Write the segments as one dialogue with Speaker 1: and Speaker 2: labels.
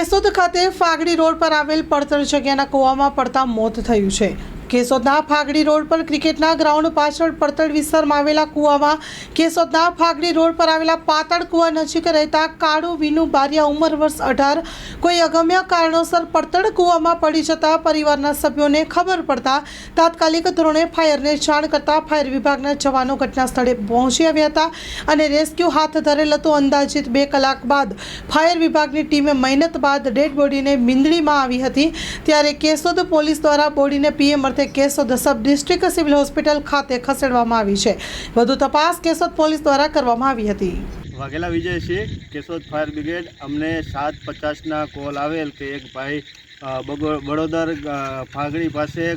Speaker 1: કેશોદ ખાતે ફાગડી રોડ પર આવેલ પડતર જગ્યાના કૂવામાં પડતા મોત થયું છે. કેશોદના ફાગડી રોડ પર ક્રિકેટના ગ્રાઉન્ડ પાછળ પડતર વિસ્તારમાં આવેલા કૂવામાં કેશોદના ફાગડી રોડ પર આવેલા પાતળ કૂવા નજીક રહેતા કાળુ વિનુ બારિયા ઉંમર વર્ષ અઢાર. કોઈ અગમ્ય કારણોસર પડતળ કૂવામાં પડી જતા પરિવારના સભ્યોને ખબર પડતા તાત્કાલિક ધોરણે ફાયરને જાણ કરતા ફાયર વિભાગના જવાનો ઘટના સ્થળે પહોંચી આવ્યા હતા અને રેસ્ક્યુ હાથ ધરેલ હતો. અંદાજિત બે કલાક બાદ ફાયર વિભાગની ટીમે મહેનત બાદ ડેડ બોડીને મીંદડીમાં આવી હતી. ત્યારે કેશોદ પોલીસ દ્વારા બોડીને પીએમ અર્થે Keshod sub district civil hospital ખાતે ખસેડવામાં આવી છે. વધુ તપાસ કેશોદ પોલીસ દ્વારા કરવામાં આવી હતી.
Speaker 2: વાઘેલા વિજયસિંહ કેશોદ ફાયર બ્રિગેડ અમને સાત પચાસના કોલ આવેલ કે એક ભાઈ અ, બગો બડોદર અ, ફાગડી પાસે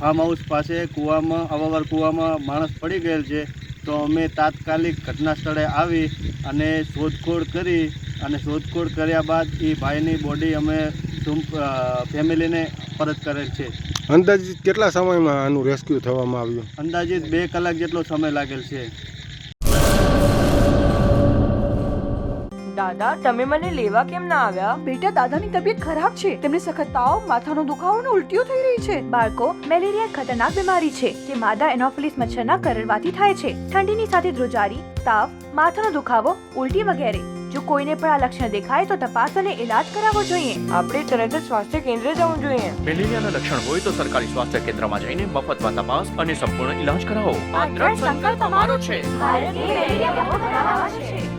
Speaker 2: ફાર્મ હાઉસ પાસે કૂવામાં અવાવર કૂવામાં માણસ પડી ગયેલ છે. તો અમે તાત્કાલિક ઘટના સ્થળે આવી અને શોધખોળ કરી અને શોધખોળ કર્યા બાદ એ ભાઈની બોડી અમે ફેમિલીને પરત કરેલ છે.
Speaker 3: અંદાજિત કેટલા સમયમાં આનું રેસ્ક્યુ થવામાં આવ્યું?
Speaker 2: અંદાજિત બે કલાક જેટલો સમય લાગેલ છે.
Speaker 4: દાદા તમે મને લેવા કેમ ના આવ્યા?
Speaker 5: બેટા દાદાની તબિયત ખરાબ છે. તેમને સખત તાવ માથાનો દુખાવો અને ઉલટીઓ થઈ રહી છે.
Speaker 6: બાળકો મેલેરિયા ખતરનાક બીમારી છે જે માદા એનોફિલિસ મચ્છરના કરડવાથી થાય છે. ઠંડીની સાથે ધ્રુજારી તાવ માથાનો દુખાવો ઉલટી વગેરે. જો કોઈને પણ આ લક્ષણ દેખાય તો તપાસ અને ઇલાજ કરાવવો જોઈએ.
Speaker 4: આપણે તરત જ સ્વાસ્થ્ય કેન્દ્ર જવું જોઈએ.
Speaker 7: મેલેરિયાના લક્ષણ હોય તો સરકારી સ્વાસ્થ્ય કેન્દ્રમાં જઈને મફતમાં તપાસ અને સંપૂર્ણ ઈલાજ કરાવો.
Speaker 6: આ દ્રઢ સંકલ્પ અમારો છે. ભારતની મેલેરિયા છે